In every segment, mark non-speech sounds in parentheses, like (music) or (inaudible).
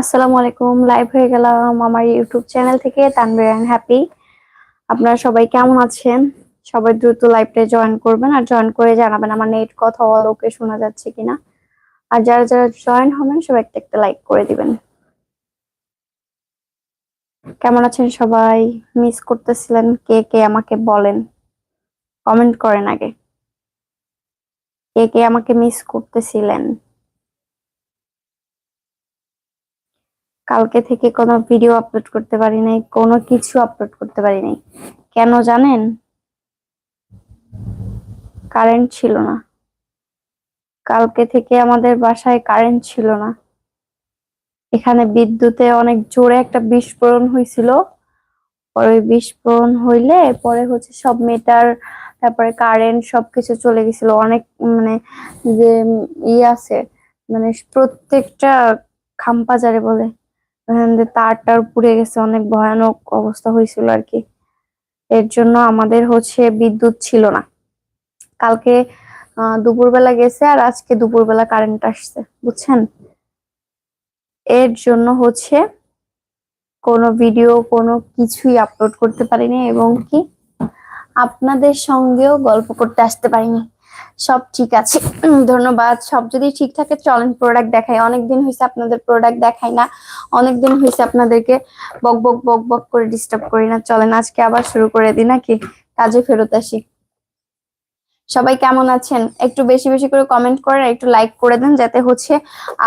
আসসালামু আলাইকুম লাইভ হয়ে গেলাম আমার ইউটিউব চ্যানেল থেকে, তানভীর অ্যান্ড হ্যাপি আপনারা সবাই কেমন আছেন? সবাই দ্রুত লাইভটা জয়েন করবেন আর জয়েন করে জানাবেন আমার নেট কথা ওকে শোনা যাচ্ছে কিনা। আর যারা যারা জয়েন হবেন সবাই একটা একটা লাইক করে দিবেন। কেমন আছেন সবাই? মিস করতেছিলেন, কে কে আমাকে বলেন? কমেন্ট করেন আগে। কে কে আমাকে মিস করতেছিলেন? কালকে থেকে কোনো ভিডিও আপলোড করতে পারি নাই, কোনো কিছু আপলোড করতে পারি নাই। কেন জানেন? কারেন্ট ছিল না। কালকে থেকে আমাদের বাসায় কারেন্ট ছিল না। এখানে বিদ্যুতে অনেক জোরে একটা বিস্ফোরণ হয়েছিল। পরে বিস্ফোরণ হইলে পরে হচ্ছে সব মিটার তারপরে কারেন্ট সবকিছু চলে গেছিল। অনেক মানে যে ই আছে মানে প্রত্যেকটা খাম্পা যারে বলে। ওখান দিয়ে তার টার পুড়ে গেছে, অনেক ভয়ানক অবস্থা হয়েছিল আর কি। এর জন্য আমাদের হচ্ছে বিদ্যুৎ ছিল না। কালকে দুপুরবেলা গেছে আর আজকে দুপুরবেলা কারেন্ট আসছে, বুঝছেন? এর জন্য হচ্ছে কোনো ভিডিও কোনো কিছুই আপলোড করতে পারিনি এবং কি আপনাদের সঙ্গেও গল্প করতে আসতে পারিনি। সব ঠিক আছে। ধন্যবাদ। সব যদি ঠিক থাকে, চলেন প্রোডাক্ট দেখাই। অনেকদিন হয়েছে আপনাদের প্রোডাক্ট দেখাই না। অনেকদিন হয়েছে আপনাদেরকে বক বক বক বক করে ডিস্টার্ব করি না। চলেন, আজকে আবার শুরু করে দিই নাকি? কাজে ফেরত আসি। সবাই কেমন আছেন? একটু বেশি বেশি করে কমেন্ট করেন একটু লাইক করে দেন যাতে হচ্ছে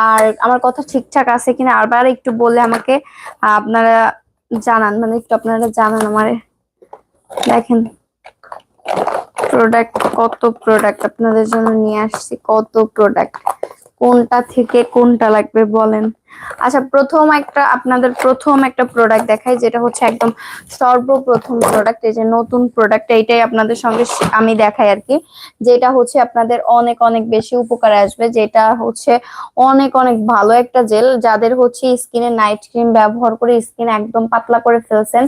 আর আমার কথা ঠিকঠাক আছে কিনা। আবার একটু বলে আমাকে আপনারা জানান। মানে একটু আপনারা জানান আমারে। দেখেন। প্রোডাক্ট কত প্রোডাক্ট আপনাদের জন্য নিয়ে আসছি কত প্রোডাক্ট কোনটা থেকে কোনটা লাগবে বলেন। আচ্ছা প্রথম একটা, আপনাদের প্রথম একটা প্রোডাক্ট দেখাই, যেটা হচ্ছে একদম সর্বপ্রথম প্রোডাক্ট এই যে নতুন প্রোডাক্ট এইটাই আপনাদের সঙ্গে আমি দেখাই আর কি যেটা হচ্ছে আপনাদের অনেক অনেক বেশি উপকারে আসবে। যেটা হচ্ছে অনেক অনেক ভালো একটা জেল যাদের হচ্ছে স্কিনে নাইট ক্রিম ব্যবহার করে স্কিন একদম পাতলা করে ফেলছেন।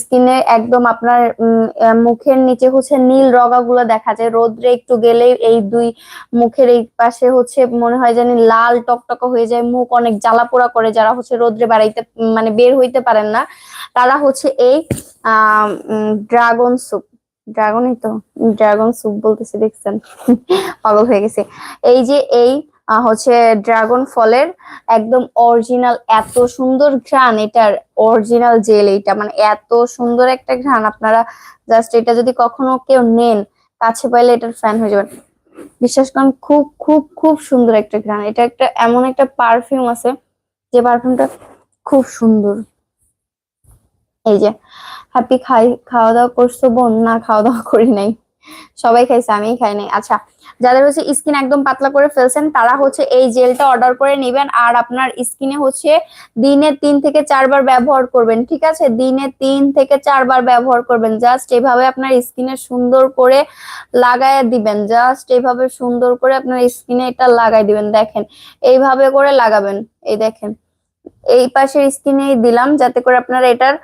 স্কিনে একদম আপনার মুখের নিচে হচ্ছে নীল রগাগুলো দেখা যায়। রোদ্রে একটু গেলেই এই দুই মুখের এই পাশে হচ্ছে মনে হয় জানি লাল টকটকা হয়ে যায়, মুখ অনেক জ্বালা পোড়া করে যারা হচ্ছে রোদ্রে বাড়াইতে মানে বের হইতে পারেন না, তারা হচ্ছে এই ড্রাগন স্যুপ, ড্রাগনই তো, ড্রাগন স্যুপ বলতেছি, দেখছেন? (laughs) পাগল হয়ে গেছে। এই যে এই হচ্ছে ড্রাগন ফলের একদম অরিজিনাল, এত সুন্দর ঘ্রাণ, এটার অরিজিনাল জেল এইটা মানে এত সুন্দর একটা ঘ্রাণ, আপনারা জাস্ট এটা যদি কখনো কেউ নেন, কাছে পাইলে এটার ফ্যান হয়ে যাবেন। বিশ্বাস করেন, খুব খুব খুব সুন্দর একটা ঘ্রাণ। এটা একটা, এমন একটা পারফিউম আছে যে পারফিউমটা খুব সুন্দর। এই যে হ্যাপি খাই, খাওয়া দাওয়া করছ, বোন, না, খাওয়া দাওয়া করি নাই। সবাই খাইছে আমি খাই নাই। আচ্ছা যাদের হচ্ছে স্কিন একদম পাতলা করে ফেলছেন, তারা হচ্ছে এই জেলটা অর্ডার করে নেবেন। আর আপনার স্কিনে হচ্ছে দিনে তিন থেকে চারবার ব্যবহার করবেন, ঠিক আছে? দিনে তিন থেকে চারবার ব্যবহার করবেন। জাস্ট এভাবে আপনার স্কিনে সুন্দর করে লাগায় দিবেন। জাস্ট এইভাবে সুন্দর করে আপনার স্কিনে এটা লাগাই দিবেন, দেখেন। এইভাবে করে লাগাবেন, এই দেখেন। এই পাশের স্কিনেই দিলাম, যাতে করে আপনারা এটার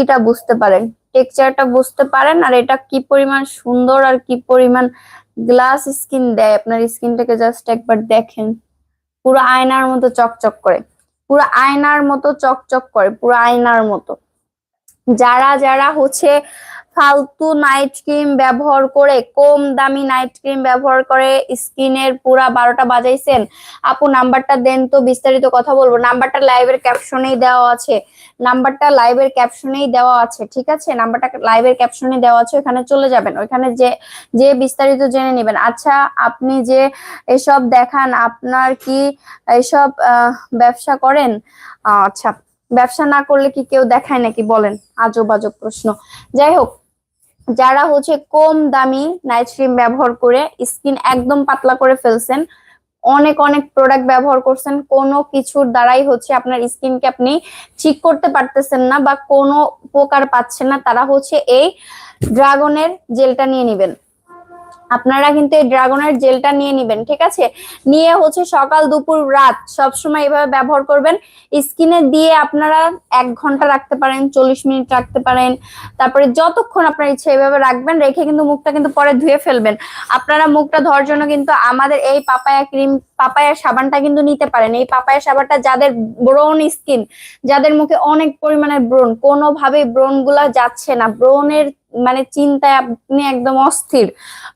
ইটা বুঝতে পারেন। টেক্সচারটা বুঝতে পারেন, আর এটা কি পরিমাণ সুন্দর আর কি পরিমাণ গ্লাস স্কিন দেয়, আপনার স্কিনটাকে জাস্ট একবার দেখেন। পুরো আয়নার মতো চকচক করে। পুরো আয়নার মতো চকচক করে, পুরো আয়নার মতো। যারা যারা হচ্ছে ফালতু নাইট ক্রিম ব্যবহার করে, কম দামি নাইট ক্রিম ব্যবহার করে স্কিনের পুরা বারোটা বাজাইছেন। আপু নাম্বারটা দেন তো, বিস্তারিত কথা বলব। নাম্বারটা লাইভের ক্যাপশনেই দেওয়া আছে। নাম্বারটা লাইভের ক্যাপশনেই দেওয়া আছে, ঠিক আছে? নাম্বারটা লাইভের ক্যাপশনে দেওয়া আছে, ওখানে চলে যাবেন। ওখানে যে যে বিস্তারিত জেনে নেবেন। আচ্ছা আপনি যে এসব দেখান, আপনার কি এসব ব্যবসা করেন? আচ্ছা ব্যবসা না করলে কি কেউ দেখায় নাকি? বলেন আজব আজব প্রশ্ন। যাই হোক যারা হচ্ছে কম দামি নাইট ক্রিম ব্যবহার করে স্কিন একদম পাতলা করে ফেলছেন, অনেক অনেক প্রোডাক্ট ব্যবহার করছেন, কোনো কিছুর দ্বারাই হচ্ছে আপনার স্কিনকে আপনি ঠিক করতে পারতেছেন না বা কোনো উপকার পাচ্ছেন না, তারা হচ্ছে এই ড্রাগনের জেলটা নিয়ে নেবেন। আপনারা কিন্তু এই ড্রাগনের জেলটা নিয়ে নিবেন, ঠিক আছে? নিয়ে হচ্ছে সকাল, দুপুর, রাত সবসময় এভাবে ব্যবহার করবেন। স্কিনে দিয়ে আপনারা এক ঘণ্টা রাখতে পারেন, চল্লিশ মিনিট রাখতে পারেন। তারপরে যতক্ষণ আপনার ইচ্ছে এভাবে রাখবেন, রেখে কিন্তু মুখটা কিন্তু পরে ধুয়ে ফেলবেন। আপনারা মুখটা ধোয়ার জন্য কিন্তু আমাদের এই পাপায়া ক্রিম, পাপায়া সাবানটা কিন্তু নিতে পারেন। এই পাপায়া সাবানটা যাদের ব্রোন স্কিন, যাদের মুখে অনেক পরিমাণে ব্রণ, কোনোভাবেই ব্রণগুলা যাচ্ছে না। ব্রণের মানে চিন্তায় আপনি একদম অস্থির।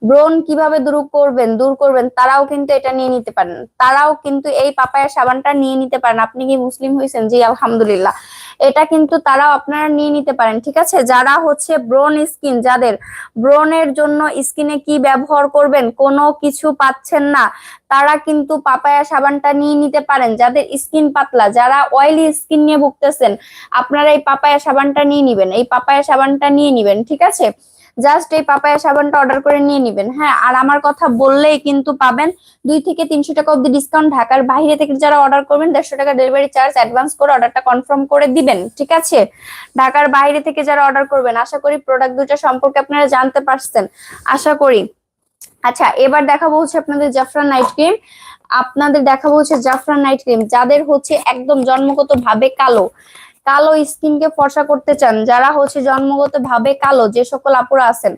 ব্রণ কীভাবে দূর করবেন দূর করবেন, তারাও কিন্তু এটা নিয়ে নিতে পারেন। তারাও কিন্তু এই পাপায়া সাবানটা নিয়ে নিতে পারেন। আপনি কি মুসলিম হয়েছেন জি, আলহামদুলিল্লাহ। এটা কিন্তু তারাও আপনারা নিয়ে নিতে পারেন, ঠিক আছে? যারা হচ্ছে ব্রন স্কিন, যাদের ব্রনের জন্য স্কিনে কি ব্যবহার করবেন, কোনো কিছু পাচ্ছেন না, তারা কিন্তু পাপায়া সাবানটা নিয়ে নিতে পারেন। যাদের স্কিন পাতলা, যারা অয়েলি স্কিন নিয়ে ভুগতেছেন, আপনারা এই পাপায়া সাবানটা নিয়ে নিবেন। এই পাপায়া সাবানটা নিয়ে নিবেন, ঠিক আছে? জাস্ট এই পাপায়া সাবানটা অর্ডার করে নিয়ে নিবেন। হ্যাঁ আর আমার কথা বললেই কিন্তু পাবেন দুই থেকে তিনশো টাকা অব্দি ডিসকাউন্ট ঢাকার বাইরে থেকে যারা অর্ডার করবেন, দেড়শো টাকা ডেলিভারি চার্জ অ্যাডভান্স করে অর্ডারটা কনফার্ম করে দিবেন, ঠিক আছে? ঢাকার বাইরে থেকে যারা অর্ডার করবেন, আশা করি প্রোডাক্ট দুটো সম্পর্কে আপনারা জানতে পারছেন। আশা করি। আচ্ছা এবার দেখাবো হচ্ছে আপনাদের জাফরান নাইট ক্রিম আপনাদের দেখাবো হচ্ছে জাফরান নাইট ক্রিম যাদের হচ্ছে একদম জন্মগত ভাবে কালো। কালো স্কিনকে ফর্সা করতে চান, যারা হচ্ছে জন্মগত ভাবে কালো, যে সকল আপুরা আছেন,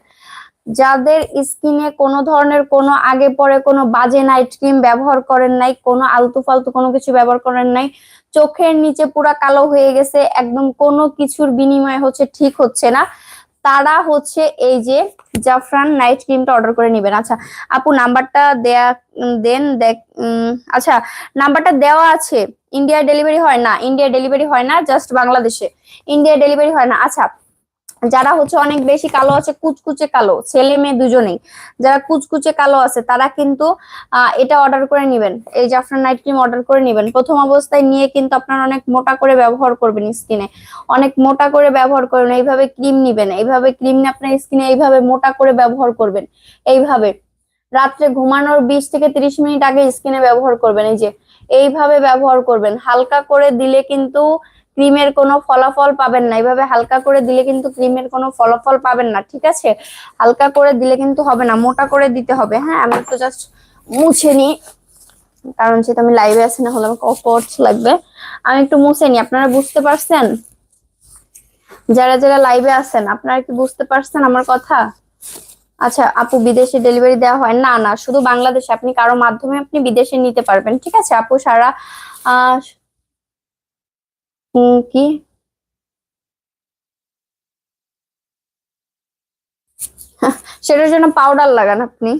যাদের স্কিনে কোনো ধরনের কোনো আগে পরে কোনো বাজে নাইট ক্রিম ব্যবহার করেন নাই, কোনো আলতু ফালতু কোনো কিছু ব্যবহার করেন নাই, চোখের নিচে পুরা কালো হয়ে গেছে, একদম কোনো কিছুর বিনিময়ে হচ্ছে ঠিক হচ্ছে না। তারা হচ্ছে এই যে জাফরান নাইট ক্রিমটা অর্ডার করে নেবেন। আচ্ছা আপু, নাম্বারটা দেয়া দেন, দেখ আচ্ছা নাম্বারটা দেওয়া আছে। ইন্ডিয়া ডেলিভারি হয় না, ইন্ডিয়া ডেলিভারি হয় না, জাস্ট বাংলাদেশে। ইন্ডিয়া ডেলিভারি হয় না। আচ্ছা যারা হচ্ছে অনেক বেশি কালো আছে, কুচকুচে কালো, ছেলে মেয়ে দুজনেই। যারা কুচকুচে কালো আছে, তারা কিন্তু এটা অর্ডার করে নেবেন। এই জাফরান নাইট ক্রিম অর্ডার করে নেবেন। প্রথম অবস্থায় নিয়ে কিন্তু আপনার অনেক মোটা করে ব্যবহার করবেন স্কিনে অনেক মোটা করে ব্যবহার করবেন এইভাবে ক্রিম নিবেন। এইভাবে ক্রিম নিয়ে আপনার স্কিনে এইভাবে মোটা করে ব্যবহার করবেন। এইভাবে। রাত্রে ঘুমানোর বিশ থেকে তিরিশ মিনিট আগে স্কিনে ব্যবহার করবেন। এই যে, এইভাবে ব্যবহার করবেন। হালকা করে দিলে কিন্তু ক্রিমের কোনো ফলাফল পাবেন না। এইভাবে হালকা করে দিলে কিন্তু ক্রিমের কোনো ফলাফল পাবেন না, ঠিক আছে? হালকা করে দিলে কিন্তু হবে না, মোটা করে দিতে হবে। হ্যাঁ আমি একটু জাস্ট মুছে নিই। কারণ যেহেতু আমি লাইভে আছি, না হলে আমার কষ্ট লাগবে। আমি একটু মুছে নিই, আপনারা বুঝতে পারছেন? যারা যারা লাইভে আছেন, আপনারা কি বুঝতে পারছেন আমার কথা? আচ্ছা আপু বিদেশে ডেলিভারি দেওয়া হয়? না না, শুধু বাংলাদেশে, আপনি কারও মাধ্যমে আপনি বিদেশে নিতে পারবেন, ঠিক আছে? আপু সারা, আহ কি (laughs) সেটার জন্য পাউডার লাগান আপনি।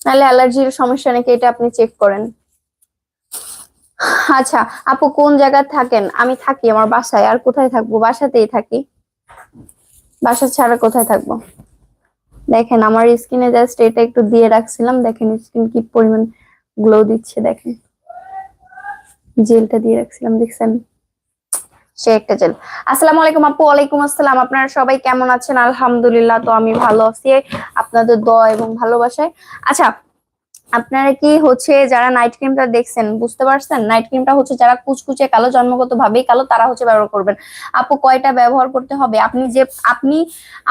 নাহলে অ্যালার্জির সমস্যা নাকি এটা আপনি চেক করেন। আচ্ছা আপু কোন জায়গায় থাকেন? আমি থাকি আমার বাসায়, আর কোথায় থাকব? বাসাতেই থাকি। বাসা ছাড়া কোথায় থাকব? দেখেন, আমার স্কিনে জাস্ট এটা একটু দিয়ে রাখছিলাম। দেখেন স্কিন কি পরিমাণ গ্লো দিচ্ছে, দেখেন। জেলটা দিয়ে রাখছিলাম, দেখছেন? সে একটা জেল। আসসালামু আলাইকুম আপু, ওয়ালাইকুম আসসালাম। আপনারা সবাই কেমন আছেন? আলহামদুলিল্লাহ, তো আমি ভালো আছি। আপনাদের দোয়া এবং ভালোবাসায়। আচ্ছা আপনারা কি হচ্ছে যারা নাইট ক্রিমটা দেখছেন, বুঝতে পারছেন? নাইট ক্রিমটা হচ্ছে যারা কুচকুচে কালো জন্মগত ভাবেই কালো, তারা হচ্ছে ব্যবহার করবেন। আপু, কয়টা ব্যবহার করতে হবে? আপনি যে, আপনি,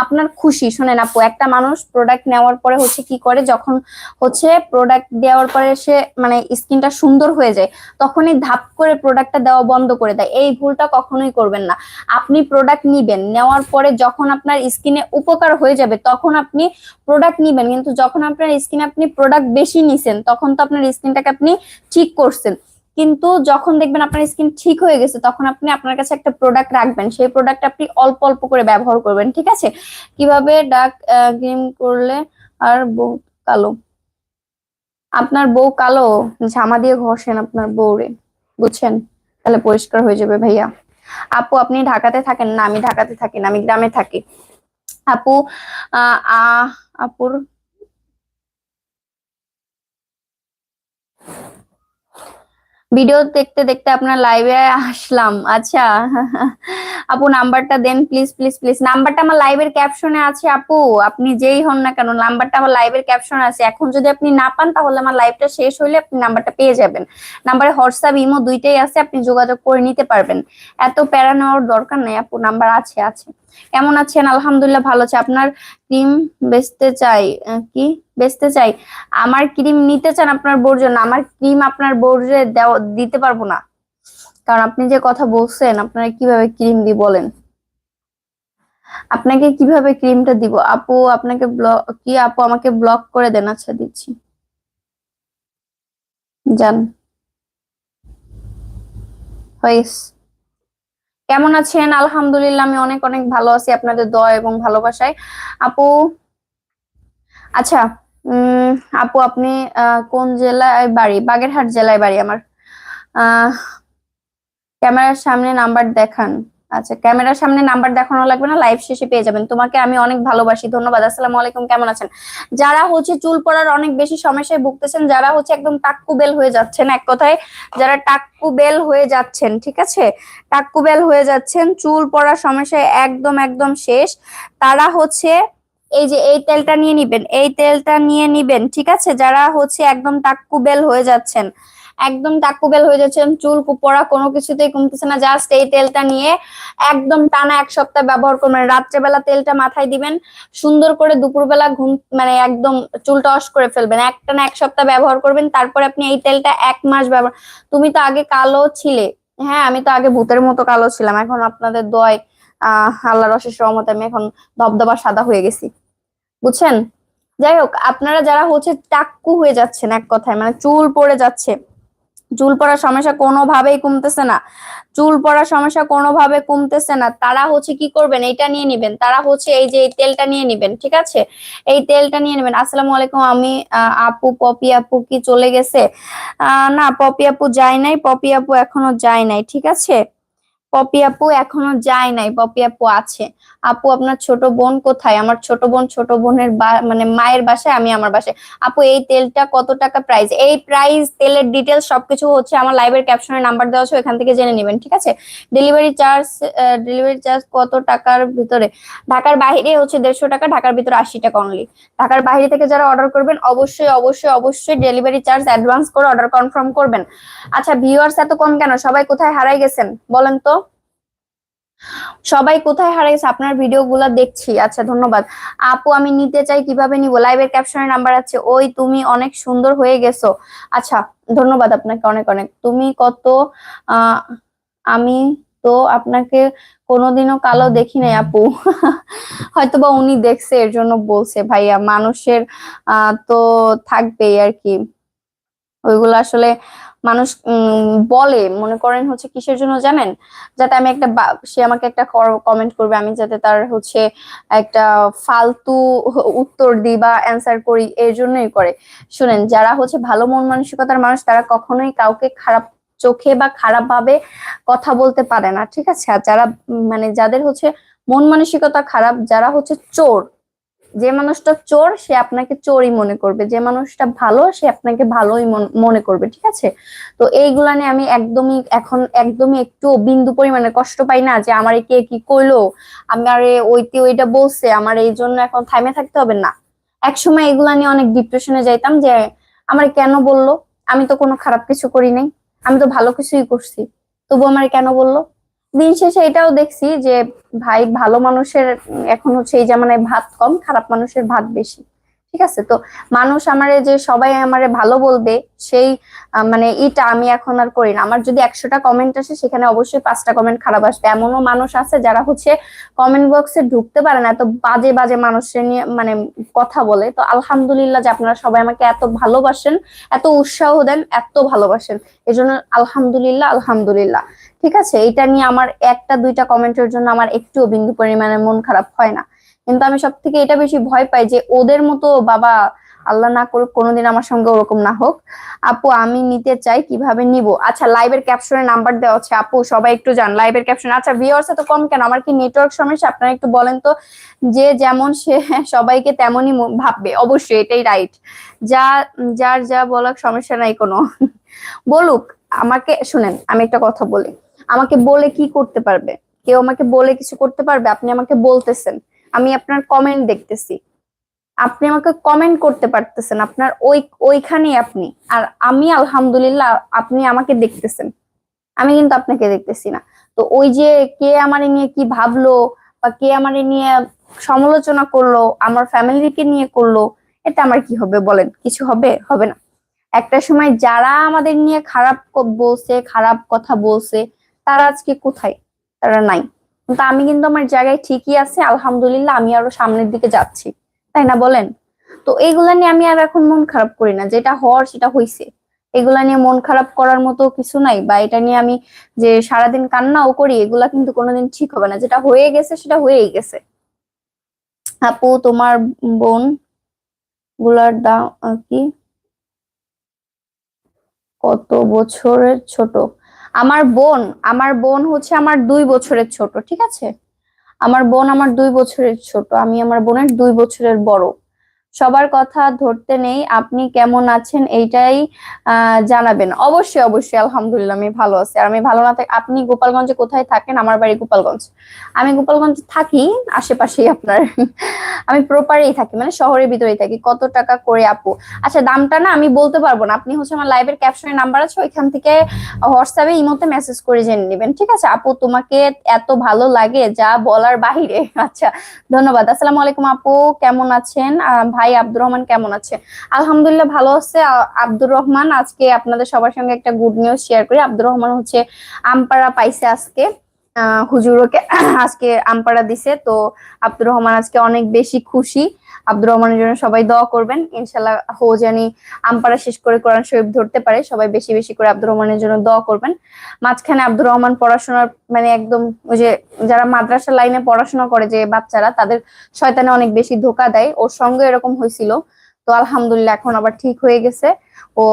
আপনার খুশি, শোনেন আপু, একটা মানুষ প্রোডাক্ট নেওয়ার পরে হচ্ছে কি করে? যখন হচ্ছে প্রোডাক্ট দেওয়ার পরে সে মানে স্কিনটা সুন্দর হয়ে যায়, তখনই ধাপ করে প্রোডাক্টটা দেওয়া বন্ধ করে দেয়। এই ভুলটা কখনোই করবেন না। আপনি প্রোডাক্ট নিবেন, নেওয়ার পরে যখন আপনার স্কিনে উপকার হয়ে যাবে, তখন আপনি প্রোডাক্ট নিবেন। কিন্তু যখন আপনার স্কিনে আপনি প্রোডাক্ট বেশি নিছেন, তখন তো আপনার স্কিনটাকে আপনি ঠিক করছেন। কিন্তু যখন দেখবেন আপনার স্কিন ঠিক হয়ে গেছে, তখন আপনি আপনার কাছে একটা প্রোডাক্ট রাখবেন। সেই প্রোডাক্ট আপনি অল্প অল্প করে ব্যবহার করবেন, ঠিক আছে? কীভাবে? ডার্ক ক্রিম করলে আর বউ কালো। আপনার বউ কালো? ঝামা দিয়ে ঘষেন আপনার বউরে, বুঝছেন? তাহলে পরিষ্কার হয়ে যাবে ভাইয়া। আপু, আপনি ঢাকাতে থাকেন? না, আমি ঢাকাতে থাকি না, আমি গ্রামে থাকি। আপু আহ, আপুর ভিডিও দেখতে দেখতে আপনার লাইভে আসলাম। আচ্ছা আপু নাম্বারটা দেন প্লিজ প্লিজ প্লিজ নাম্বারটা আমার লাইভের ক্যাপশনে আছে, আপু। আপনি যেই হন না কেন, নাম্বারটা আমার লাইভের ক্যাপশনে আছে। এখন যদি আপনি না পান, তাহলে আমার লাইভটা শেষ হইলে আপনি নাম্বারটা পেয়ে যাবেন। নাম্বারে হোয়াটসঅ্যাপ ইমো দুইটাই আছে, আপনি যোগাযোগ করে নিতে পারবেন। এত প্যারা নেওয়ার দরকার নেই, আপু। নাম্বার আছে আছে। কেমন আছেন? আলহামদুলিল্লাহ ভালো আছে। আপনার ক্রিম বেচতে চাই কি? বেচতে চাই? আমার ক্রিম নিতে চান আপনার বোর জন্য। আমার ক্রিম আপনার বোর্ডে দিতে পারব না। কারণ আপনি যে কথা বলছেন, আপনারা কীভাবে ক্রিম দি বলেন? আপনাকে কীভাবে ক্রিমটা দিব? আপু, আপনাকে কি আপু আমাকে ব্লক করে দেন? আচ্ছা দিচ্ছি। যান। হয়েস কেমন আছেন? আলহামদুলিল্লাহ, আমি অনেক অনেক ভালো আছি আপনাদের দয়া এবং ভালোবাসায়। আপু আচ্ছা উম, আপু, আপনি কোন জেলায় বাড়ি? বাগেরহাট জেলায় বাড়ি আমার। ক্যামেরার সামনে নাম্বার দেখান। আচ্ছা ক্যামেরার সামনে নাম্বার দেখানো লাগবে না লাইভ শেষে পেয়ে যাবেন। তোমাকে আমি অনেক ভালোবাসি, ধন্যবাদ। আসসালামু আলাইকুম, কেমন আছেন? যারা হচ্ছে চুল পড়ার অনেক বেশি সমস্যায় ভুগতেছেন, যারা হচ্ছে একদম টাক্কু বেল হয়ে যাচ্ছেন, এক কথায়, যারা টাক্কু বেল হয়ে যাচ্ছেন, ঠিক আছে? টাক্কু বেল হয়ে যাচ্ছেন, চুল পড়ার সমস্যায় একদম একদম শেষ। তারা হচ্ছে এই যে এই তেলটা নিয়ে নিবেন, এই তেলটা নিয়ে নিবেন, ঠিক আছে? যারা হচ্ছে একদম টাক্কু বেল হয়ে যাচ্ছেন একদম টাকুবেল হয়ে যাচ্ছেন চুল পড়া কোনো কিছুতেই কমতেছে না জাস্ট এই তেলটা নিয়ে একদম টানা এক সপ্তাহ ব্যবহার করবেন রাত্রেবেলা তেলটা মাথায় দিবেন, সুন্দর করে দুপুরবেলা ঘুম মানে একদম চুলটা অস করে ফেলবেন। একটানা এক সপ্তাহ ব্যবহার করবেন, তারপরে আপনি এই তেলটা এক মাস ব্যবহার, তুমি তো আগে কালো ছিলে। হ্যাঁ আমি তো আগে ভূতের মতো কালো ছিলাম, এখন আপনাদের দয় আহ, আল্লাহর অশেষ রহমতে আমি এখন ধবধবা সাদা হয়ে গেছি। বুঝছেন? যাই হোক, আপনারা যারা হচ্ছে টাক্কু হয়ে যাচ্ছেন এক কথায় মানে চুল পড়ে যাচ্ছে চুল পড়ার সমস্যা কোনোভাবেই কমতেছে না। চুল পড়ার সমস্যা কোনোভাবে কমতেছে না। তারা হচ্ছে কি করবেন এটা নিয়ে নিবেন। তারা হচ্ছে এই যে এই তেলটা নিয়ে নিবেন, ঠিক আছে? এই তেলটা নিয়ে নেবেন। আসসালামু আলাইকুম, আমি আপু, পপি আপু কি চলে গেছে? না, পপি আপু যায় নাই, পপি আপু এখনও যায় নাই, ঠিক আছে? পপি আপু এখনও যায় নাই, পপি আপু আছে। আপু, আপনার ছোট বোন কোথায়? আমার ছোট বোন ছোট বোনের মানে মায়ের বাসায়, আমি আমার বাসায়। আপু, এই তেলটা কত টাকা প্রাইস এই প্রাইস তেলের ডিটেলস সবকিছু হচ্ছে আমার লাইভের ক্যাপশনে নাম্বার দেওয়া আছে এখান থেকে জেনে নেবেন, ঠিক আছে? ডেলিভারি চার্জ ডেলিভারি চার্জ কত টাকার ভিতরে? ঢাকার বাইরে হচ্ছে দেড়শো টাকা, ঢাকার ভিতরে আশি টাকা অনলি ঢাকার বাইরে থেকে যারা অর্ডার করবেন, অবশ্যই অবশ্যই অবশ্যই ডেলিভারি চার্জ অ্যাডভান্স করে অর্ডার কনফার্ম করবেন। আচ্ছা ভিউয়ার্স এত কম কেন? সবাই কোথায় হারাই গেছেন? বলেন তো। সবাই কোথায় হারিয়ে গেছে? আপনার ভিডিও গুলা দেখছি। আচ্ছা ধন্যবাদ। আপু, আমি নিতে চাই, কীভাবে নিব? লাইভের ক্যাপশনে নাম্বার আছে। ওই তুমি অনেক সুন্দর হয়ে গেছো। আচ্ছা ধন্যবাদ আপনাকে অনেক অনেক। তুমি কত আমি তো আপনাকে কোনোদিনও কালো দেখি নাই, আপু। হয়তোবা উনি দেখছে, এর জন্য বলছে, ভাইয়া, মানুষের তো থাকবেই আর কি। ওইগুলো আসলে মানুষ বলে, মনে করেন হচ্ছে কিসের জন্য জানেন? যাতে আমি একটা সে আমাকে একটা কমেন্ট করবে, আমি যাতে তার হচ্ছে একটা ফালতু উত্তর দিই বা অ্যান্সার করি, এর জন্যই করে। শুনেন, যারা হচ্ছে ভালো মন মানসিকতার মানুষ, তারা কখনোই কাউকে খারাপ চোখে বা খারাপ ভাবে কথা বলতে পারে না, ঠিক আছে? আর যারা মানে যাদের হচ্ছে মন মানসিকতা খারাপ, যারা হচ্ছে চোর যে মানুষটা চোর, সে আপনাকে চোরই মনে করবে। যে মানুষটা ভালো, সে আপনাকে ভালোই মন- করবে, ঠিক আছে? তো এইগুলা নিয়ে আমি একদমই, এখন একদমই একটু বিন্দু পরিমাণে কষ্ট পাই না যে আমার কে কি কইলো, আমার ওইটি ওইটা বলছে, আমার এই জন্য এখন থামে থাকতে হবে না। এক সময় এগুলা নিয়ে অনেক ডিপ্রেশনে যাইতাম যে আমার কেন বলল? আমি তো কোনো খারাপ কিছু করি নাই। আমি তো ভালো কিছুই করছি। তবু আমার কেন বলল? দিন শেষে এটাও দেখছি যে ভাই ভালো মানুষের, এখন হচ্ছে এই জামানায় ভাত কম, খারাপ মানুষের ভাত বেশি। ঠিক আছে? তো মানুষ আমারে যে সবাই আমারে ভালো বলবে, সেই মানে এটা আমি এখন আর করি না। আমার যদি একশোটা কমেন্ট আসে, সেখানে অবশ্যই পাঁচটা কমেন্ট খারাপ আসবে। এমনও মানুষ আছে যারা হচ্ছে কমেন্ট বক্সে ঢুকতে পারে না এত বাজে বাজে মানুষের নিয়ে মানে কথা বলে। তো আলহামদুলিল্লাহ যে আপনারা সবাই আমাকে এত ভালোবাসেন, এত উৎসাহ দেন, এত ভালোবাসেন। এই জন্য আলহামদুলিল্লাহ আলহামদুলিল্লাহ। ঠিক আছে? এটা নিয়ে আমার একটা, দুইটা কমেন্টের জন্য আমার একটুও বিন্দু পরিমাণে মন খারাপ হয় না। কিন্তু আমি সব থেকে এটা বেশি ভয় পাই যে ওদের মতো বাবা আল্লাহ না করুক, কোনোদিন আমার সঙ্গে ওরকম না হোক। আপু, আমি নিতে চাই, কীভাবে নিব? আচ্ছা লাইভের ক্যাপশনে নাম্বার দেওয়া আছে। আপু, সবাই একটু জান লাইভের ক্যাপশন আচ্ছা ভিউয়ার্স এত কম কেন? আমার কি নেটওয়ার্ক সমস্যা? আপনারা একটু বলেন তো, যে যেমন সে (laughs) সবাইকে তেমনই ভাববে। অবশ্যই, এটাই রাইট যা, যার যা বলার সমস্যা নাই কোনো। (laughs) বলুক, আমাকে, শুনেন, আমি একটা কথা বলি। আমাকে বলে কি করতে পারবে? কেউ আমাকে বলে কিছু করতে পারবে? আপনি আমাকে বলতেছেন। আমি আপনার কমেন্ট দেখতেছি। আপনি আমাকে কমেন্ট করতে পারতেছেন, আপনার ওই, ওইখানেই আপনি। আর আমি আলহামদুলিল্লাহ আপনি আমাকে দেখতেছেন। আমি কিন্তু আপনাকে দেখতেছি না। তো ওই যে কে আমার নিয়ে কি ভাবলো বা কে আমার নিয়ে সমালোচনা করল, আমার ফ্যামিলিকে নিয়ে করল, এটা আমার কি হবে বলেন? কিছু হবে? হবে না। একটা সময় যারা আমাদের নিয়ে খারাপ বলছে, খারাপ কথা বলছে, তারা আজকে কোথায়? তারা নাই। কিন্তু আমি কিন্তু আমার জায়গায় ঠিকই আছে, আলহামদুলিল্লাহ আমি আরও সামনের দিকে যাচ্ছি। তাই না বলেন? তো এইগুলা নিয়ে আমি আর এখন মন খারাপ করি না, যেটা হওয়ার সেটা হইছে। এগুলা নিয়ে মন খারাপ করার মতো কিছু নাই বা এটা নিয়ে আমি যে সারাদিন কান্নাও করি, এগুলা কিন্তু কোনোদিন ঠিক হবে না। যেটা হয়ে গেছে সেটা হয়েই গেছে। আপু, তোমার বোনগুলার দাম কি? কত বছরের ছোট? আমার বোন আমার বোন হচ্ছে আমার দুই বছরের ছোট, ঠিক আছে? আমার বোন আমার দুই বছরের ছোট, আমি আমার বোনের দুই বছরের বড়। সবার কথা ধরতে নেই, আপনি কেমন আছেন এইটাই জানাবেন। অবশ্যই অবশ্যই, আলহামদুলিল্লাহ, আমি ভালো আছি। আর আমি ভালো না থাকি, আপনি গোপালগঞ্জে কোথায় থাকেন? আমার বাড়ি গোপালগঞ্জ। আমি গোপালগঞ্জ থাকি, আশেপাশেই আপনার। আমি প্রপারেই থাকি মানে শহরের ভিতরেই থাকি। কত টাকা করে আপু? আচ্ছা দামটা না আমি বলতে পারব না। আপনি হচ্ছে আমার লাইভের ক্যাপশনের নাম্বার আছে, ওইখান থেকে হোয়াটসঅ্যাপে ইমোতে মেসেজ করে জেনে নেবেন, ঠিক আছে? আপু, তোমাকে এত ভালো লাগে যা বলার বাহিরে। আচ্ছা ধন্যবাদ। আসসালামু আলাইকুম আপু, কেমন আছেন? ভাই আব্দুর রহমান কেমন আছে? আলহামদুলিল্লাহ ভালো আছে। আব্দুর রহমান, আজকে আপনাদের সবার সঙ্গে একটা গুড নিউজ শেয়ার করি। আব্দুর রহমান হচ্ছে আমপাড়া পাইছে আজকে। হুজুরকে আজকে আমপাড়া দিছে। তো আব্দুর রহমান আজকে অনেক বেশি খুশি। আব্দুর রহমানের জন্য সবাই দোয়া করবেন। ইনশাল্লাহ হো জানি আমপাড়া শেষ করে কোরআন শরীফ ধরতে পারে। সবাই বেশি বেশি করে আব্দুর রহমানের জন্য দোয়া করবেন। মাঝখানে আব্দুর রহমান পড়াশোনার মানে একদম ওই যে যারা মাদ্রাসা লাইনে পড়াশোনা করে যে বাচ্চারা, তাদের শয়তানে অনেক বেশি ধোকা দেয়। ওর সঙ্গে এরকম হয়েছিল। তো আলহামদুলিল্লাহ এখন আবার ঠিক হয়ে গেছে। ও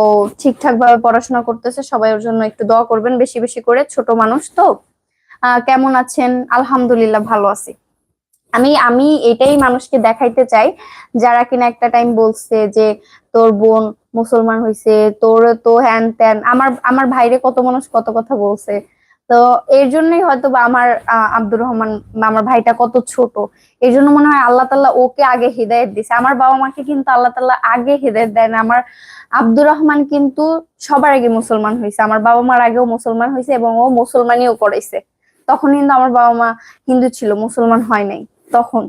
ঠিকঠাক ভাবে পড়াশোনা করতেছে। সবাই ওর জন্য একটু দোয়া করবেন বেশি বেশি করে। ছোট মানুষ তো। কেমন আছেন? আলহামদুলিল্লাহ ভালো আছি। আমি আমি এটাই মানুষকে দেখাইতে চাই, যারা কিনা একটা টাইম বলছে যে, তোর বোন মুসলমান হয়েছে তোর তো হ্যান ত্যান। আমার আমার ভাইরে কত মানুষ কত কথা বলছে। তো এর জন্যই হয়তো বা আমার আব্দুর রহমান, আমার ভাইটা কত ছোট। এই জন্য মনে হয় আল্লাহ তাল্লাহ ওকে আগে হৃদায়ত দিছে। আমার বাবা মাকে কিন্তু আল্লাহ তাল্লাহ আগে হৃদায়ত দেয় না আমার আব্দুর রহমান কিন্তু সবার আগে মুসলমান হয়েছে আমার বাবা মার আগেও মুসলমান হয়েছে এবং ও মুসলমানিও করেছে তখন কিন্তু আমার বাবা মা হিন্দু ছিল, মুসলমান হয় নাই। তখন।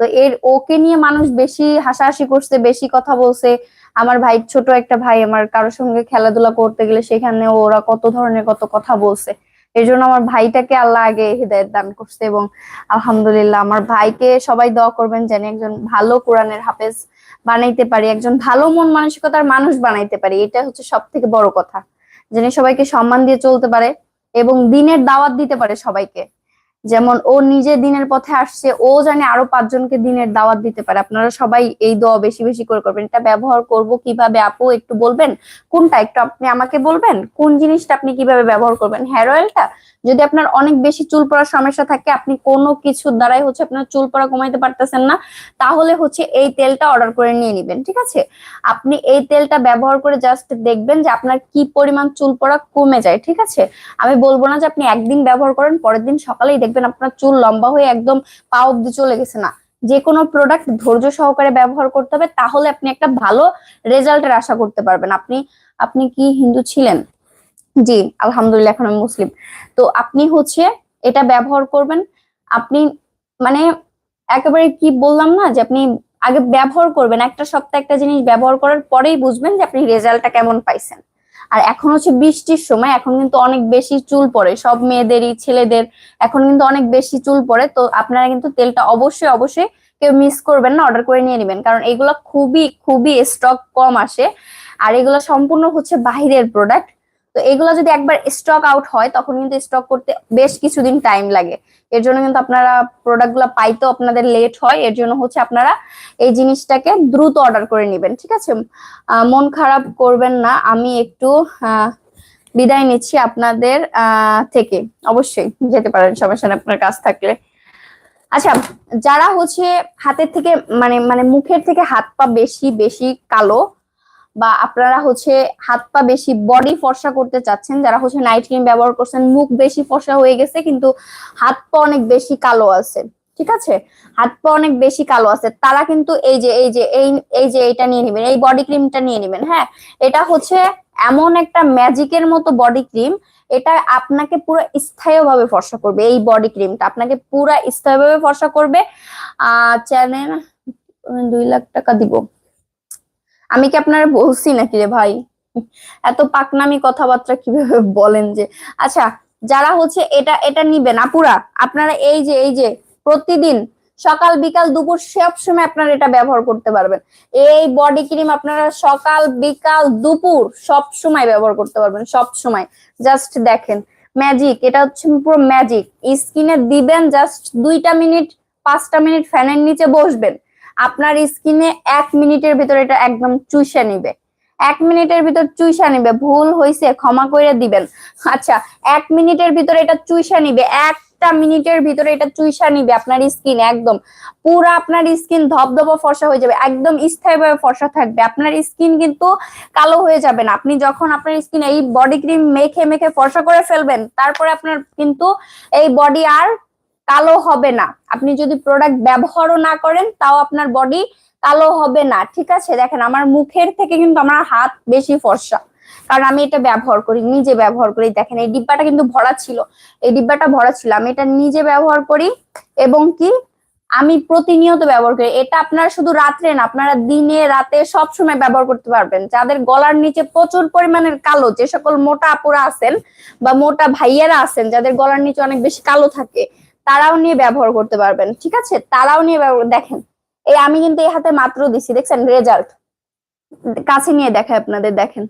তো এর ওকে নিয়ে মানুষ বেশি হাসাহাসি করছে, বেশি কথা বলছে। আমার ভাই, ছোট একটা ভাই আমার কারোর সঙ্গে খেলাধুলা করতে গেলে সেখানে ওরা কত ধরনের কত কথা বলছে। এই জন্য আমার ভাইটাকে আল্লাহ আগে হৃদায়ত দান করছে এবং আলহামদুলিল্লাহ আমার ভাইকে সবাই দোয়া করবেন যেন একজন ভালো কোরআনের হাফেজ বানাইতে পারি, একজন ভালো মন মানসিকতার মানুষ বানাইতে পারি। এটা হচ্ছে সব থেকে বড় কথা। যেন সবাইকে সম্মান দিয়ে চলতে পারে এবং দিনের দাওয়াত দিতে পারে সবাইকে। যেমন ও নিজে দিনের পথে আসছে, ও জানে আরও পাঁচজনকে দিনের দাওয়াত দিতে পারে। আপনারা সবাই এই দোয়া বেশি বেশি করে করবেন। এটা ব্যবহার করব কীভাবে? আপু, একটু বলবেন? কোনটা একটু আপনি আমাকে বলবেন? কোন জিনিসটা আপনি কীভাবে ব্যবহার করবেন? হেয়ার অয়েলটা? যদি আপনার অনেক বেশি চুল পড়ার সমস্যা থাকে, আপনি কোনো কিছুর দ্বারাই হচ্ছে আপনার চুল পড়া কমাইতে পারতেছেন না, তাহলে হচ্ছে এই তেলটা অর্ডার করে নিয়ে নিবেন, ঠিক আছে? আপনি এই তেলটা ব্যবহার করে জাস্ট দেখবেন যে আপনার কি পরিমাণ চুল পড়া কমে যায়, ঠিক আছে? আমি বলব না যে আপনি একদিন ব্যবহার করেন, পরের দিন সকালেই দেখবেন আপনার চুল লম্বা হয়ে একদম পা অব্দি চলে গেছে না। যে কোনো প্রোডাক্ট ধৈর্য সহকারে ব্যবহার করতে হবে, তাহলে আপনি একটা ভালো রেজাল্টের আশা করতে পারবেন। আপনি আপনি কি হিন্দু ছিলেন? জি, আলহামদুলিল্লাহ, এখন আমি মুসলিম। তো আপনি হচ্ছে এটা ব্যবহার করবেন। আপনি মানে একেবারে কি বললাম না, যে আপনি আগে ব্যবহার করবেন। একটা সপ্তাহ একটা জিনিস ব্যবহার করার পরেই বুঝবেন যে আপনি রেজাল্টটা কেমন পাইছেন। আর এখন হচ্ছে বৃষ্টির সময়, এখন কিন্তু অনেক বেশি চুল পড়ে, সব মেয়েদেরই, ছেলেদের, এখন কিন্তু অনেক বেশি চুল পড়ে, তো আপনারা কিন্তু তেলটা অবশ্যই অবশ্যই কেউ মিস করবেন না অর্ডার করে নিয়ে নেবেন, কারণ এগুলো খুবই খুবই স্টক কম আসে, আর এগুলো সম্পূর্ণ হচ্ছে বাহিরের প্রোডাক্ট তো এগুলো যদি একবার স্টক আউট হয়, তখন কিন্তু স্টক করতে বেশ কিছুদিন টাইম লাগে। এর জন্য কিন্তু আপনারা প্রোডাক্টগুলো পাইতেও আপনাদের লেট হয়। এর জন্য হচ্ছে আপনারা এই জিনিসটাকে দ্রুত অর্ডার করে নেবেন, ঠিক আছে? মন খারাপ করবেন না। আমি একটু বিদায় নিচ্ছি আপনাদের থেকে। অবশ্যই যেতে পারেন সমস্যা নেই আপনার কাজ থাকলে। আচ্ছা যারা হচ্ছে হাতের থেকে মানে মানে মুখের থেকে হাত পা বেশি বেশি কালো বা আপনারা হচ্ছে হাত পা বেশি বডি ফর্সা করতে চাচ্ছেন, যারা হচ্ছে নাইট ক্রিম ব্যবহার করছেন, মুখ বেশি ফর্সা হয়ে গেছে, কিন্তু হাত পা অনেক বেশি কালো আছে, ঠিক আছে? হাত পা অনেক বেশি কালো আছে, তারা কিন্তু এই যে এই যে, এই এই যে এটা নিয়ে নেবেন, এই বডি ক্রিমটা নিয়ে নেবেন হ্যাঁ? এটা হচ্ছে এমন একটা ম্যাজিকের মতো বডি ক্রিম এটা আপনাকে পুরো স্থায়ীভাবে ফর্সা করবে, এই বডি ক্রিমটা আপনাকে পুরো স্থায়ীভাবে ফর্সা করবে। আহ চ্যানেল দুই লাখ টাকা দিব। আমি কি আপনারা বলছি নাকি রে ভাই? এত পাকনামি কথাবার্তা কীভাবে বলেন যে? আচ্ছা যারা হচ্ছে এটা এটা নিবেন। আপুরা, আপনারা এই যে এই যে, প্রতিদিন সকাল, বিকাল, দুপুর সব সময় আপনারা এটা ব্যবহার করতে পারবেন। এই বডি ক্রিম আপনারা সকাল, বিকাল, দুপুর সব সময় ব্যবহার করতে পারবেন, সব সময়। জাস্ট দেখেন ম্যাজিক এটা হচ্ছে পুরো ম্যাজিক স্কিনে দিবেন জাস্ট দুইটা মিনিট, পাঁচটা মিনিট ফ্যানের নিচে বসবেন। আপনার স্কিনে এক মিনিটের ভিতরে এটা একদম চুষে নিবে। এক মিনিটের ভিতর চুইসা নিবে। ভুল হয়েছে ক্ষমা করে দিবেন। আচ্ছা এক মিনিটের ভিতরে এটা চুইসা নিবে। একটা মিনিটের ভিতরে এটা চুইসা নিবে আপনার স্কিন একদম। পুরো আপনার স্কিন ধবধবা, ফর্সা হয়ে যাবে। একদম স্থায়ীভাবে ফর্সা থাকবে। আপনার স্কিন কিন্তু কালো হয়ে যাবে না। আপনি যখন আপনার স্কিন এই বডি ক্রিম মেখে মেখে ফর্সা করে ফেলবেন, তারপরে আপনার কিন্তু এই বডি আর কালো হবে না। আপনি যদি প্রোডাক্ট ব্যবহারও না করেন, তাও আপনার বডি কালো হবে না। ঠিক আছে? দেখেন, আমার মুখের থেকে কিন্তু আমার হাত বেশি ফর্সা। কারণ আমি এটা ব্যবহার করি, নিজে ব্যবহার করি। দেখেন, এই ডিব্বাটা কিন্তু ভরা ছিল। এই ডিব্বাটা ভরা ছিল। আমি এটা নিজে ব্যবহার করি এবং কি, আমি প্রতিনিয়ত ব্যবহার করি। এটা আপনারা শুধু রাত্রে না, আপনারা দিনে, রাতে সব সময় ব্যবহার করতে পারবেন। যাদের গলার নিচে প্রচুর পরিমাণের কালো, যে সকল মোটা আপুরা আছেন বা মোটা ভাইয়েরা আছেন, যাদের গলার নিচে অনেক বেশি কালো থাকে তারাও নিয়ে ব্যবহার করতে পারবেন, ঠিক আছে? তারাও নিয়ে ব্যবহার, দেখেন, এই আমি কিন্তু এই হাতে মাত্র দিছি, দেখছেন? রেজাল্ট। কাছে নিয়ে দেখায় আপনাদের, দেখেন।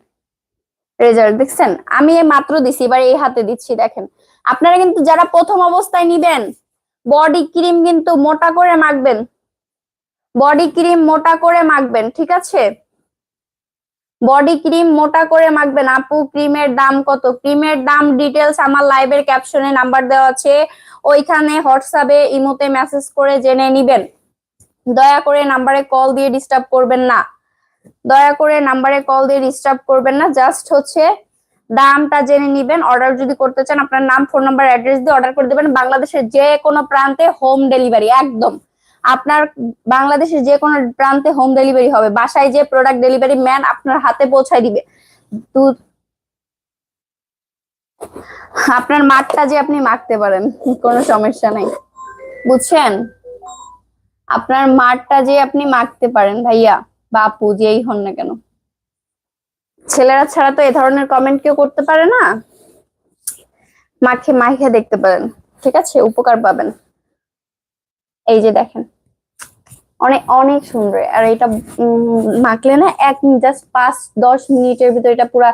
রেজাল্ট, দেখছেন? আমি মাত্র দিছি, এবার এই হাতে দিচ্ছি, দেখেন। আপনারা কিন্তু যারা প্রথম অবস্থায় নিবেন, বডি ক্রিম কিন্তু মোটা করে মাখবেন। বডি ক্রিম মোটা করে মাখবেন, ঠিক আছে? বডি ক্রিম মোটা করে মাখবেন। আপু ক্রিমের দাম কত? ক্রিমের দাম ডিটেলস আমার লাইভের ক্যাপশনে নাম্বার দেওয়া আছে। ওইখানে হোয়াটসঅ্যাপে ইমোতে মেসেজ করে জেনে নিবেন। দয়া করে নাম্বারে কল দিয়ে ডিস্টার্ব করবেন না। দয়া করে নাম্বারে কল দিয়ে ডিস্টার্ব করবেন না। জাস্ট হচ্ছে দামটা জেনে নিবেন। অর্ডার যদি করতে চান, আপনার নাম ফোন নাম্বার অ্যাড্রেস দিয়ে অর্ডার করে দেবেন। বাংলাদেশের যে কোনো প্রান্তে হোম ডেলিভারি একদম। আপনার বাংলাদেশের যে কোনো প্রান্তে হোম ডেলিভারি হবে। বাসায় যে প্রোডাক্ট ডেলিভারি ম্যান আপনার হাতে পৌঁছায় দিবে। দুধ আপনার মাঠটা যে আপনি মাখতে পারেন, কোনো সমস্যা নাই। বুঝছেন? আপনার মাঠটা যে আপনি মাখতে পারেন ভাইয়া বা আপু যেই হন না কেন। ছেলেরা ছাড়া তো এ ধরনের কমেন্ট কেউ করতে পারে না। মাখে মাখে দেখতে পারেন। ঠিক আছে? উপকার পাবেন। এই যে দেখেন। অনেক অনেক সুন্দর। আর এটা মাখলে না এক জাস্ট পাঁচ, দশ মিনিটের ভিতরে এটা পুরা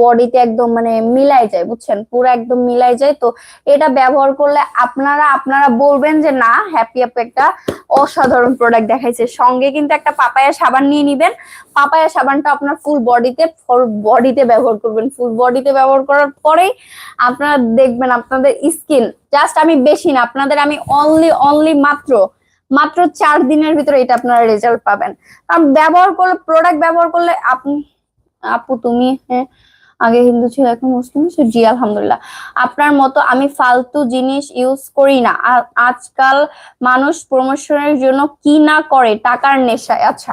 বডিতে একদম মানে মিলাই যায়, বুঝছেন? পুরো একদম মিলাই যায়। তো এটা ব্যবহার করলে আপনারা আপনারা বলবেন যে, না হ্যাপি অ্যাপ একটা অসাধারণ প্রোডাক্ট দেখাইছে। সঙ্গে কিন্তু একটা পাপায়া সাবান নিয়ে নিবেন। পাপায়া সাবানটা আপনার ফুল বডিতে ফুল বডিতে ব্যবহার করবেন। ফুল বডিতে ব্যবহার করার পরেই আপনারা দেখবেন আপনাদের স্কিন জাস্ট আমি বেশি না, আপনাদের আমি অনলি অনলি মাত্র মাত্র চার দিনের ভিতরে এটা আপনারা রেজাল্ট পাবেন। কারণ ব্যবহার করলে প্রোডাক্ট ব্যবহার করলে আপনি আপু তুমি হ্যাঁ আগে হিন্দু ছিল, এখন মুসলিম ছিল? জি, আলহামদুলিল্লাহ। আপনার মতো আমি ফালতু জিনিস ইউজ করি না। আজকাল মানুষ প্রমোশনের জন্য কি না করে, টাকার নেশায়। আচ্ছা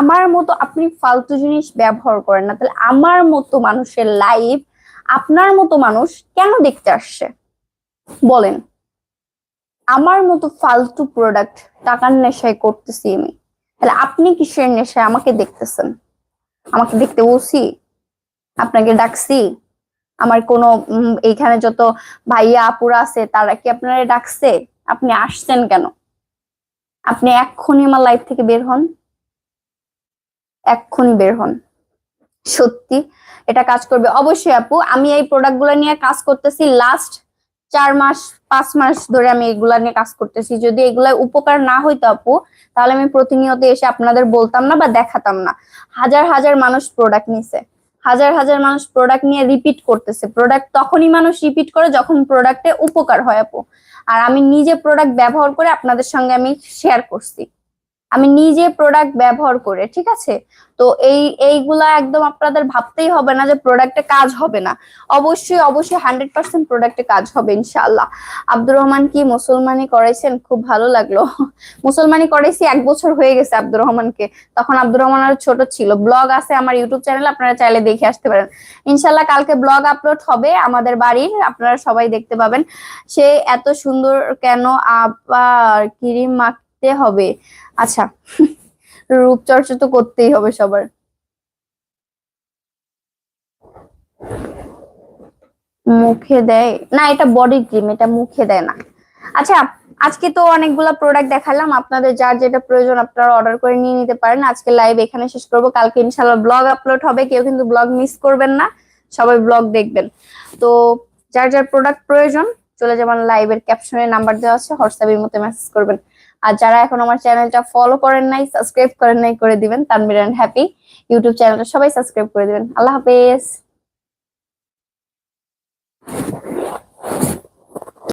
আমার মতো আপনি ফালতু জিনিস ব্যবহার করেন না, তাহলে আমার মতো মানুষের লাইফ আপনার মতো মানুষ কেন দেখতে আসছে? বলেন। আমার মতো ফালতু প্রোডাক্ট টাকার নেশায় করতেছি আমি। তাহলে আপনি কিসের নেশায় আমাকে দেখতেছেন? আমাকে দেখতে বলছি, আপনাকে ডাকছি, আমার কোনো এইখানে যত ভাইয়া আপুরা আছে, তারা কি আপনারা ডাকছে? আপনি আসছেন কেন? আপনি এক্ষুনি আমার লাইফ থেকে বের হন। এক্ষুনি বের হন। সত্যি, এটা কাজ করবে। অবশ্যই আপু, আমি এই প্রোডাক্টগুলো নিয়ে কাজ করতেছি লাস্ট চার মাস, পাঁচ মাস ধরে আমি এগুলা নিয়ে কাজ করতেছি। যদি এগুলা উপকার না হইতো আপু, তাহলে আমি প্রতিনিয়ত এসে আপনাদের বলতাম না বা দেখাতাম না। হাজার হাজার মানুষ প্রোডাক্ট নিছে। হাজার হাজার মানুষ প্রোডাক্ট নিয়ে রিপিট করতেছে। প্রোডাক্ট তখনই মানুষ রিপিট করে যখন প্রোডাক্টে উপকার হয় আপু। আর আমি নিজে প্রোডাক্ট ব্যবহার করে আপনাদের সঙ্গে আমি শেয়ার করছি। আমি নিজে প্রোডাক্ট ব্যবহার করে, ঠিক আছে? তো এই, এইগুলা একদম আপনাদের ভাবতেই হবে না যে প্রোডাক্টে কাজ হবে না। অবশ্যই অবশ্যই হান্ড্রেড পার্সেন্ট প্রোডাক্টে কাজ হবে ইনশাল্লাহ আব্দুর রহমান কি মুসলমানি করাইছেন? খুব ভালো লাগল। মুসলমানি করাইছি, এক বছর হয়ে গেছে আব্দুর রহমানকে। তখন আব্দুর রহমান আর ছোট ছিল। ব্লগ আছে আমার ইউটিউব চ্যানেল, আপনারা চাইলে দেখে আসতে পারেন। ইনশাল্লাহ কালকে ব্লগ আপলোড হবে আমাদের বাড়ির, আপনারা সবাই দেখতে পাবেন। সে এত সুন্দর কেন আবার কিরিম মাখতে হবে? আচ্ছা রূপচর্চা তো করতেই হবে সবার। মুখে দেয়, না, এটা বডি ক্রিম এটা মুখে দেয় না। আচ্ছা আজকে তো অনেকগুলা প্রোডাক্ট দেখালাম, আপনাদের যার যেটা প্রয়োজন আপনারা অর্ডার করে নিয়ে নিতে পারেন। আজকে লাইভ এখানে শেষ করব। কালকে ইনশাল্লাহ ব্লগ আপলোড হবে, কেউ কিন্তু ব্লগ মিস করবেন না। সবাই ব্লগ দেখবেন। তো যার যার প্রোডাক্ট প্রয়োজন, চলে যাবেন লাইভের ক্যাপশনে নাম্বার দেওয়া আছে হোয়াটসঅ্যাপের মতো মেসেজ করবেন। আর যারা এখন আমার চ্যানেলটা ফলো করেন নাই সাবস্ক্রাইব করেন নাই, করে দিবেন। তানবির অ্যান্ড হ্যাপি ইউটিউব চ্যানেলটা সবাই সাবস্ক্রাইব করে দিবেন। আল্লাহ হাফেজ।